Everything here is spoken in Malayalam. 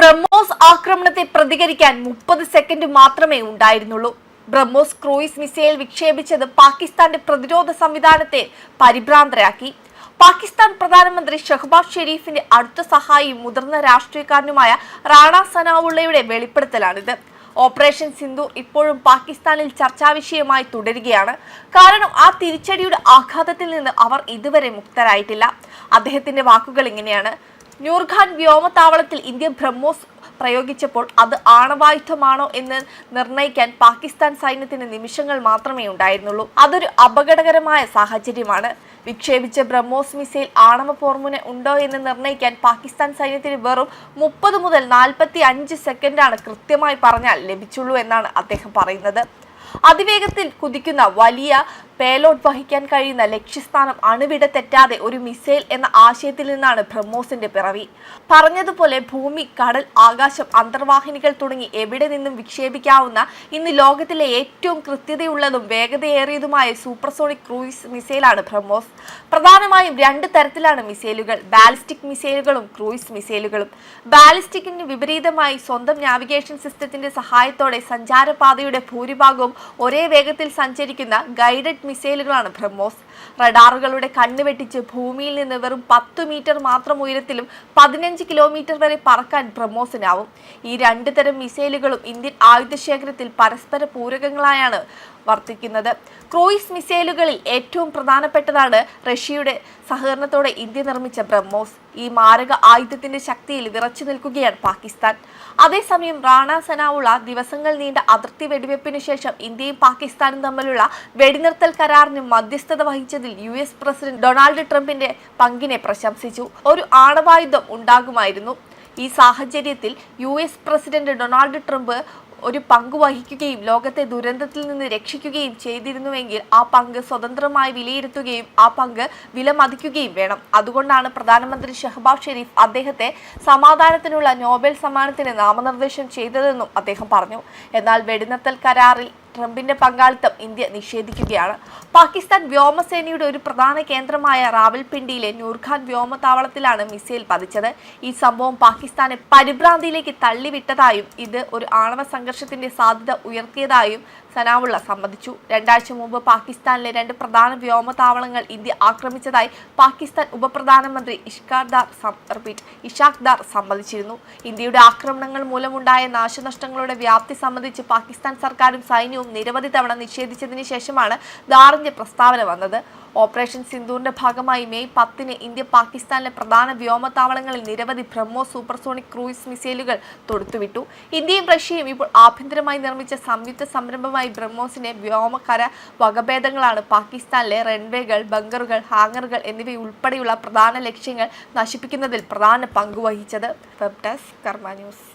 ബ്രഹ്മോസ് ആക്രമണത്തെ പ്രതികരിക്കാൻ മുപ്പത് സെക്കൻഡ് മാത്രമേ ഉണ്ടായിരുന്നുള്ളൂ. ബ്രഹ്മോസ് ക്രൂയിസ് മിസൈൽ വിക്ഷേപിച്ചത് പാകിസ്ഥാന്റെ പ്രതിരോധ സംവിധാനത്തെ പരിഭ്രാന്തരാക്കി. പാകിസ്ഥാൻ പ്രധാനമന്ത്രി ഷഹബാസ് ഷെരീഫിന്റെ അടുത്ത സഹായിയും മുതിർന്ന രാഷ്ട്രീയക്കാരനുമായ റാണ സനാവുള്ളയുടെ വെളിപ്പെടുത്തലാണിത്. ഓപ്പറേഷൻ സിന്ധു ഇപ്പോഴും പാകിസ്ഥാനിൽ ചർച്ചാ വിഷയമായി തുടരുകയാണ്. കാരണം ആ തിരിച്ചടിയുടെ ആഘാതത്തിൽ നിന്ന് അവർ ഇതുവരെ മുക്തരായിട്ടില്ല. അദ്ദേഹത്തിന്റെ വാക്കുകൾ ഇങ്ങനെയാണ്. ന്യൂർഖാൻ വ്യോമത്താവളത്തിൽ ഇന്ത്യ ബ്രഹ്മോസ് പ്രയോഗിച്ചപ്പോൾ അത് ആണവായുധമാണോ എന്ന് നിർണയിക്കാൻ പാകിസ്ഥാൻ സൈന്യത്തിന് നിമിഷങ്ങൾ മാത്രമേ ഉണ്ടായിരുന്നുള്ളൂ. അതൊരു അപകടകരമായ സാഹചര്യമാണ്. വിക്ഷേപിച്ച ബ്രഹ്മോസ് മിസൈൽ ആണവ പോർമുന ഉണ്ടോ എന്ന് നിർണയിക്കാൻ പാകിസ്ഥാൻ സൈന്യത്തിന് വെറും മുപ്പത് മുതൽ നാൽപ്പത്തി അഞ്ച് സെക്കൻഡാണ് കൃത്യമായി പറഞ്ഞാൽ ലഭിച്ചുള്ളൂ എന്നാണ് അദ്ദേഹം പറയുന്നത്. അതിവേഗത്തിൽ കുതിക്കുന്ന വലിയ പേലോഡ് വഹിക്കാൻ കഴിയുന്ന ലക്ഷ്യസ്ഥാനം അണുവിട തെറ്റാതെ ഒരു മിസൈൽ എന്ന ആശയത്തിൽ നിന്നാണ് ബ്രഹ്മോസിന്റെ പിറവി. പറഞ്ഞതുപോലെ ഭൂമി കടൽ ആകാശം അന്തർവാഹിനികൾ തുടങ്ങി എവിടെ നിന്നും വിക്ഷേപിക്കാവുന്ന ഇന്ന് ലോകത്തിലെ ഏറ്റവും കൃത്യതയുള്ളതും വേഗതയേറിയതുമായ സൂപ്പർസോണിക് ക്രൂയിസ് മിസൈലാണ് ബ്രഹ്മോസ്. പ്രധാനമായും രണ്ട് തരത്തിലാണ് മിസൈലുകൾ ബാലിസ്റ്റിക് മിസൈലുകളും ക്രൂയിസ് മിസൈലുകളും. ബാലിസ്റ്റിക്കിന് വിപരീതമായി സ്വന്തം നാവിഗേഷൻ സിസ്റ്റത്തിന്റെ സഹായത്തോടെ സഞ്ചാരപാതയുടെ ഭൂരിഭാഗവും ഒരേ വേഗത്തിൽ സഞ്ചരിക്കുന്ന ഗൈഡഡ് മിസൈലുകളാണ് ബ്രഹ്മോസ്. റഡാറുകളുടെ കണ്ണ് വെട്ടിച്ച് ഭൂമിയിൽ നിന്ന് വെറും പത്ത് മീറ്റർ മാത്രം ഉയരത്തിലും പതിനഞ്ച് കിലോമീറ്റർ വരെ പറക്കാൻ ബ്രഹ്മോസിനാവും. ഈ രണ്ട് തരം മിസൈലുകളും ഇന്ത്യൻ ആയുധശേഖരത്തിൽ പരസ്പര പൂരകങ്ങളായാണ് വർത്തിക്കുന്നത്. ക്രൂയിസ് മിസൈലുകളിൽ ഏറ്റവും പ്രധാനപ്പെട്ടതാണ് റഷ്യയുടെ സഹകരണത്തോടെ ഇന്ത്യ നിർമ്മിച്ച ബ്രഹ്മോസ്. ഈ മാരക ആയുധത്തിന്റെ ശക്തിയിൽ വിറച്ചു നിൽക്കുകയാണ് പാകിസ്ഥാൻ. അതേസമയം റാണ സനാവുള്ള ദിവസങ്ങൾ നീണ്ട അതിർത്തി വെടിവെപ്പിന് ശേഷം ഇന്ത്യയും പാകിസ്ഥാനും തമ്മിലുള്ള വെടിനിർത്തൽ കരാറിന് മധ്യസ്ഥത വഹിച്ചതിൽ യു എസ് പ്രസിഡന്റ് ഡൊണാൾഡ് ട്രംപിന്റെ പങ്കിനെ പ്രശംസിച്ചു. ഒരു ആണവായുധം ഉണ്ടാകുമായിരുന്നു. ഈ സാഹചര്യത്തിൽ U S president Donald Trump ഒരു പങ്ക് വഹിക്കുകയും ലോകത്തെ ദുരന്തത്തിൽ നിന്ന് രക്ഷിക്കുകയും ചെയ്തിരുന്നുവെങ്കിൽ ആ പങ്ക് സ്വതന്ത്രമായി വിലയിരുത്തുകയും ആ പങ്ക് വിലമതിക്കുകയും വേണം. അതുകൊണ്ടാണ് പ്രധാനമന്ത്രി ഷഹബാസ് ഷെരീഫ് അദ്ദേഹത്തെ സമാധാനത്തിനുള്ള നോബൽ സമ്മാനത്തിന് നാമനിർദ്ദേശം ചെയ്തതെന്നും അദ്ദേഹം പറഞ്ഞു. എന്നാൽ വെടിനിർത്തൽ കരാറിൽ ട്രംപിന്റെ പങ്കാളിത്തം ഇന്ത്യ നിഷേധിക്കുകയാണ്. പാകിസ്ഥാൻ വ്യോമസേനയുടെ ഒരു പ്രധാന കേന്ദ്രമായ റാവൽപിണ്ടിയിലെ നൂർഖാൻ വ്യോമതാവളത്തിലാണ് മിസൈൽ പതിച്ചത്. ഈ സംഭവം പാകിസ്ഥാനെ പരിഭ്രാന്തിയിലേക്ക് തള്ളിവിട്ടതായും ഇത് ഒരു ആണവ സംഘർഷത്തിന്റെ സാധ്യത ഉയർത്തിയതായും സനാവുള്ള സമ്മതിച്ചു. രണ്ടാഴ്ച മുമ്പ് പാകിസ്ഥാനിലെ രണ്ട് പ്രധാന വ്യോമതാവളങ്ങൾ ഇന്ത്യ ആക്രമിച്ചതായി പാകിസ്ഥാൻ ഉപപ്രധാനമന്ത്രി ഇഷാഖ്ദാർ സമ്മതിച്ചിരുന്നു. ഇന്ത്യയുടെ ആക്രമണങ്ങൾ മൂലമുണ്ടായ നാശനഷ്ടങ്ങളുടെ വ്യാപ്തി സംബന്ധിച്ച് പാകിസ്ഥാൻ സർക്കാരും സൈന്യവും നിരവധി തവണ നിഷേധിച്ചതിന് ശേഷമാണ് ദാറിന്റെ പ്രസ്താവന വന്നത്. ഓപ്പറേഷൻ സിന്ദൂറിന്റെ ഭാഗമായി മെയ് പത്തിന് ഇന്ത്യ പാകിസ്ഥാനിലെ പ്രധാന വ്യോമത്താവളങ്ങളിൽ നിരവധി ബ്രഹ്മോ സൂപ്പർസോണിക് ക്രൂയിസ് മിസൈലുകൾ തൊടുത്തുവിട്ടു. ഇന്ത്യയും റഷ്യയും ഇപ്പോൾ ആഭ്യന്തരമായി നിർമ്മിച്ച സംയുക്ത സംരംഭമായി ബ്രഹ്മോസിന്റെ വ്യോമകര വകഭേദങ്ങളാണ് പാകിസ്ഥാനിലെ റൺവേകൾ ബങ്കറുകൾ ഹാങ്ങറുകൾ എന്നിവയുൾപ്പെടെയുള്ള പ്രധാന ലക്ഷ്യങ്ങൾ നശിപ്പിക്കുന്നതിൽ പ്രധാന പങ്കുവഹിച്ചത് വെബ് ഡെസ്ക് കർമ്മ ന്യൂസ്.